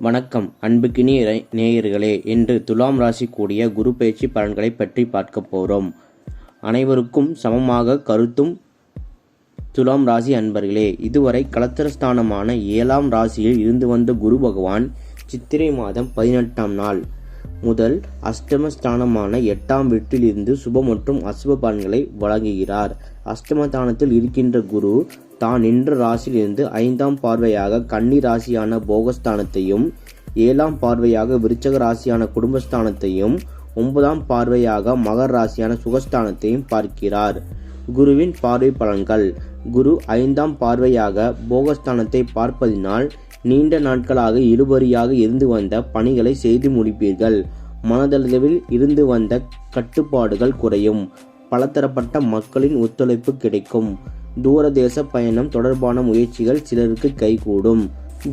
வணக்கம் அன்புக்கினிய நேயர்களே இன்று துலாம் ராசி கூடிய குரு பயிற்சி பலன்களை பற்றி பார்க்க போகிறோம் அனைவருக்கும் சமமாக கருத்தும் துலாம் ராசி அன்பர்களே இதுவரை கலத்திரஸ்தானமான ஏழாம் ராசியில் இருந்து வந்த குரு பகவான் சித்திரை மாதம் பதினெட்டாம் நாள் முதல் அஷ்டமஸ்தானமான எட்டாம் வீட்டில் இருந்து சுப மற்றும் அசுப பலன்களை வழங்குகிறார். அஷ்டமஸ்தானத்தில் இருக்கின்ற குரு தான் நின்ற ராசியிலிருந்து ஐந்தாம் பார்வையாக கன்னி ராசியான போகஸ்தானத்தையும் ஏழாம் பார்வையாக விருச்சக ராசியான குடும்பஸ்தானத்தையும் ஒன்பதாம் பார்வையாக மகர் ராசியான சுகஸ்தானத்தையும் பார்க்கிறார். குருவின் பார்வை பலன்கள். குரு ஐந்தாம் பார்வையாக போகஸ்தானத்தை பார்ப்பதினால் நீண்ட நாட்களாக இழுபறியாக இருந்து வந்த பணிகளை செய்து முடிப்பீர்கள். மனதளவில் இருந்து வந்த கட்டுப்பாடுகள் குறையும். பலதரப்பட்ட மக்களின் ஒத்துழைப்பு கிடைக்கும். தூரதேச பயணம் தொடர்பான முயற்சிகள் சிலருக்கு கைகூடும்.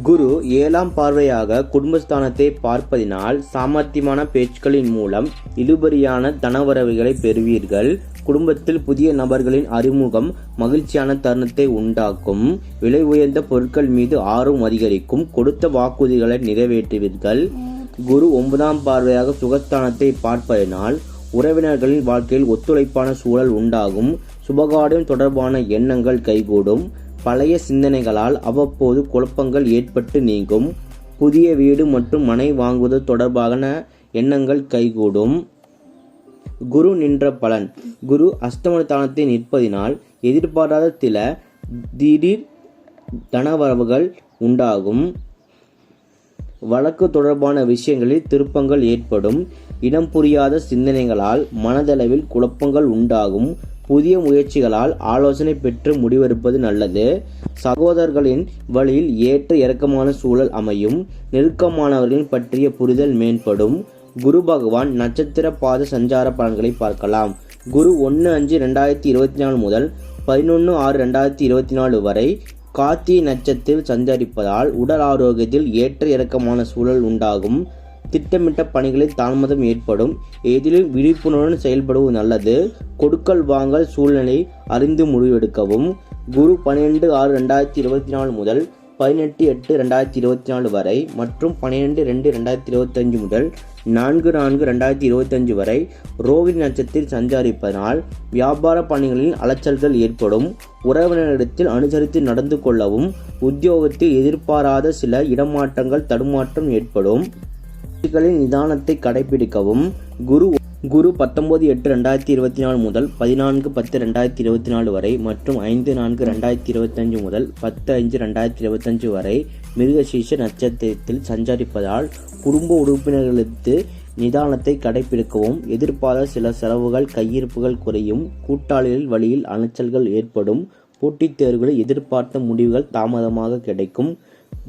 குரு ஏழாம் பார்வையாக குடும்பஸ்தானத்தை பார்ப்பதினால் சாமர்த்தியமான பேச்சுக்களின் மூலம் இழுபறியான தனவரவுகளை பெறுவீர்கள். குடும்பத்தில் புதிய நபர்களின் அறிமுகம் மகிழ்ச்சியான தருணத்தை உண்டாக்கும். விலை உயர்ந்த பொருட்கள் மீது ஆர்வம் அதிகரிக்கும். கொடுத்த வாக்குறுதிகளை நிறைவேற்றுவீர்கள். குரு ஒன்பதாம் பார்வையாக சுகஸ்தானத்தை பார்ப்பதினால் உறவினர்களின் வாழ்க்கையில் ஒத்துழைப்பான சூழல் உண்டாகும். சுபகாரியம் தொடர்பான எண்ணங்கள் கைகூடும். பழைய சிந்தனைகளால் அவ்வப்போது குழப்பங்கள் ஏற்பட்டு நீங்கும். புதிய வீடு மற்றும் மனை வாங்குவது தொடர்பான எண்ணங்கள் கைகூடும். குரு நின்ற பலன். குரு அஸ்தமனத்தானத்தை நிற்பதினால் எதிர்பாராத சில திடீர் தனவரவுகள் உண்டாகும். வழக்கு தொடர்பான விஷயங்களில் திருப்பங்கள் ஏற்படும். இடம் புரியாத சிந்தனைகளால் மனதளவில் குழப்பங்கள் உண்டாகும். புதிய முயற்சிகளால் ஆலோசனை பெற்று முடிவெடுப்பது நல்லது. சகோதரர்களின் வழியில் ஏற்ற இறக்கமான சூழல் அமையும். நெருக்கமானவர்களின் பற்றிய புரிதல் மேம்படும். குரு பகவான் நட்சத்திர பாத சஞ்சார பலன்களை பார்க்கலாம். குரு ஒன்று அஞ்சு ரெண்டாயிரத்தி இருபத்தி நாலு முதல் பதினொன்று ஆறு ரெண்டாயிரத்தி இருபத்தி நாலு வரை கார்த்திகை நட்சத்திரத்தில் சஞ்சரிப்பதால் உடல் ஆரோக்கியத்தில் ஏற்ற இறக்கமான சூழல் உண்டாகும். திட்டமிட்ட பணிகளில் தாமதம் ஏற்படும். எதிலும் விழிப்புணர்வுடன் செயல்படுவது நல்லது. கொடுக்கல் வாங்கல் சூழ்நிலை அறிந்து முடிவெடுக்கவும். குரு பன்னிரெண்டு ஆறு ரெண்டாயிரத்தி இருபத்தி நாலு முதல் பதினெட்டு எட்டு ரெண்டாயிரத்தி இருபத்தி நாலு வரை மற்றும் பன்னிரெண்டு ரெண்டு ரெண்டாயிரத்தி இருபத்தஞ்சு முதல் நான்கு நான்கு ரெண்டாயிரத்தி இருபத்தஞ்சு வரை ரோகிணி நட்சத்திரத்தில் சஞ்சரிப்பதனால் வியாபார பணிகளில் அலைச்சல்கள் ஏற்படும். உறவினரிடத்தில் அனுசரித்து நடந்து கொள்ளவும் உத்தியோகத்தில் எதிர்பாராத சில இடமாற்றங்கள் தடுமாற்றம் ஏற்படும். நிதானத்தை கடைபிடிக்கவும் குரு குரு பத்தொன்பது எட்டு ரெண்டாயிரத்தி இருபத்தி நாலு முதல் பதினான்கு பத்து ரெண்டாயிரத்தி இருபத்தி நாலு வரை மற்றும் ஐந்து நான்கு ரெண்டாயிரத்தி இருபத்தஞ்சு முதல் பத்து அஞ்சு ரெண்டாயிரத்தி இருபத்தஞ்சு வரை மிருகசீஷ நட்சத்திரத்தில் சஞ்சரிப்பதால் குடும்ப உறுப்பினர்களுக்கு நிதானத்தை கடைபிடிக்கவும் எதிர்பாராத சில செலவுகள் கையிருப்புகள் குறையும் கூட்டாளிகள் வழியில் அலைச்சல்கள் ஏற்படும் போட்டித் தேர்வுகளில் எதிர்பார்த்த முடிவுகள் தாமதமாக கிடைக்கும்.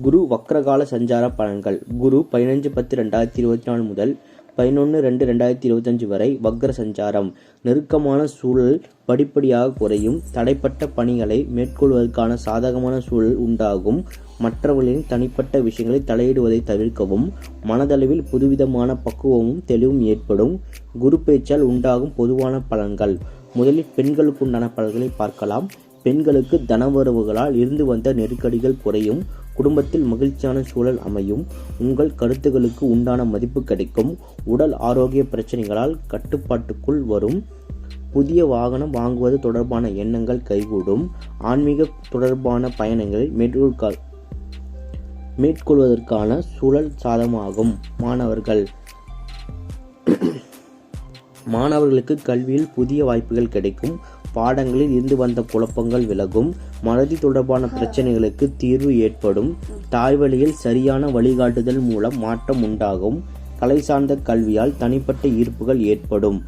குரு வக்ரகால சஞ்சார பலன்கள். குரு பதினஞ்சு பத்து ரெண்டாயிரத்தி இருபத்தி நாலு முதல் பதினொன்று ரெண்டு ரெண்டாயிரத்தி இருபத்தஞ்சு வரை வக்ர சஞ்சாரம். நெருக்கமான சூழல் படிப்படியாக குறையும். தடைப்பட்ட பணிகளை மேற்கொள்வதற்கான சாதகமான சூழல் உண்டாகும். மற்றவர்களின் தனிப்பட்ட விஷயங்களை தலையிடுவதை தவிர்க்கவும் மனதளவில் புதுவிதமான பக்குவமும் தெளிவும் ஏற்படும். குரு பேச்சால் உண்டாகும் பொதுவான பலன்கள். முதலில் பெண்களுக்கு உண்டான பலன்களை பார்க்கலாம். பெண்களுக்கு தனவரவுகளால் இருந்து வந்த நெருக்கடிகள் குறையும். குடும்பத்தில் மகிழ்ச்சியான சூழல் அமையும். உங்கள் கருத்துகளுக்கு உண்டான மதிப்பு கிடைக்கும். உடல் ஆரோக்கிய பிரச்சனைகளால் கட்டுப்பாட்டுக்குள் வரும். புதிய வாகனம் வாங்குவது தொடர்பான எண்ணங்கள் கைகூடும். ஆன்மீக தொடர்பான பயணங்களை மேற்கொள் மேற்கொள்வதற்கான சூழல் சாதமாகும் மாணவர்கள் மாணவர்களுக்கு கல்வியில் புதிய வாய்ப்புகள் கிடைக்கும். பாடங்களில் இருந்து வந்த குழப்பங்கள் விலகும் மனதி தொடர்பான பிரச்சனைகளுக்கு தீர்வு ஏற்படும் தாய்வழியில் சரியான வழிகாட்டுதல் மூலம் மாற்றம் உண்டாகும் கலை சார்ந்த கல்வியால் தனிப்பட்ட ஈர்ப்புகள் ஏற்படும்.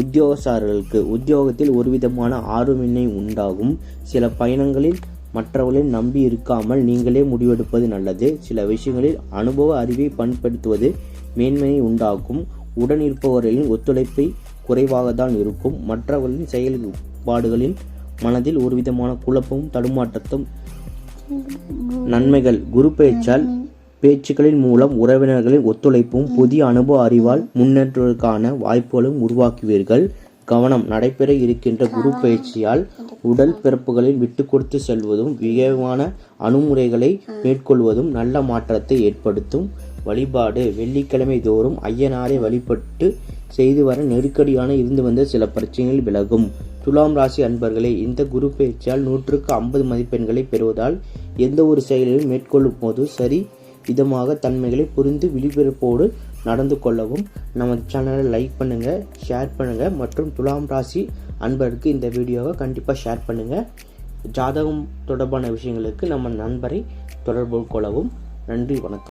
உத்தியோகஸ்தர்களுக்கு உத்தியோகத்தில் ஒருவிதமான ஆர்வமின்மை உண்டாகும். சில பயணங்களில் மற்றவர்களை நம்பி இருக்காமல் நீங்களே முடிவெடுப்பது நல்லது. சில விஷயங்களில் அனுபவ அறிவை பயன்படுத்துவது மேன்மையை உண்டாக்கும் உடன் இருப்பவர்களின் ஒத்துழைப்பை குறைவாக தான் இருக்கும். மற்றவர்களின் செயல்பாடுகளில் மனதில் ஒருவிதமான குழப்பமும் தடுமாற்றத்தும் நன்மைகள் குரு பேச்சால் பேச்சுக்களின் மூலம் உறவினர்களின் ஒத்துழைப்பும் புதிய அனுபவ அறிவால் முன்னேற்றுவதற்கான வாய்ப்புகளும் உருவாக்குவீர்கள். கவனம் நடைபெற இருக்கின்ற குரு பயிற்சியால் உடல் பிறப்புகளில் விட்டு கொடுத்து செல்வதும் விரைவான அணுமுறைகளை மேற்கொள்வதும் நல்ல மாற்றத்தை ஏற்படுத்தும். வழிபாடு வெள்ளிக்கிழமை தோறும் ஐயனாரை வழிபட்டு செய்து வர நெருக்கடியான இருந்து வந்த சில பிரச்சனைகள் விலகும். துலாம் ராசி அன்பர்களே இந்த குரு பயிற்சியால் நூற்றுக்கு ஐம்பது மதிப்பெண்களை பெறுவதால் எந்த ஒரு செயலையும் மேற்கொள்ளும் போது சரி விதமாக தன்மைகளை புரிந்து விழிப்புணர்வோடு நடந்து கொள்ளவும். நம்ம சேனலை லைக் பண்ணுங்க ஷேர் பண்ணுங்க மற்றும் துலாம் ராசி அன்பருக்கு இந்த வீடியோவை கண்டிப்பாக ஷேர் பண்ணுங்க. ஜாதகம் தொடர்பான விஷயங்களுக்கு நம்ம நண்பரை தொடர்பு கொள்ளவும். நன்றி வணக்கம்.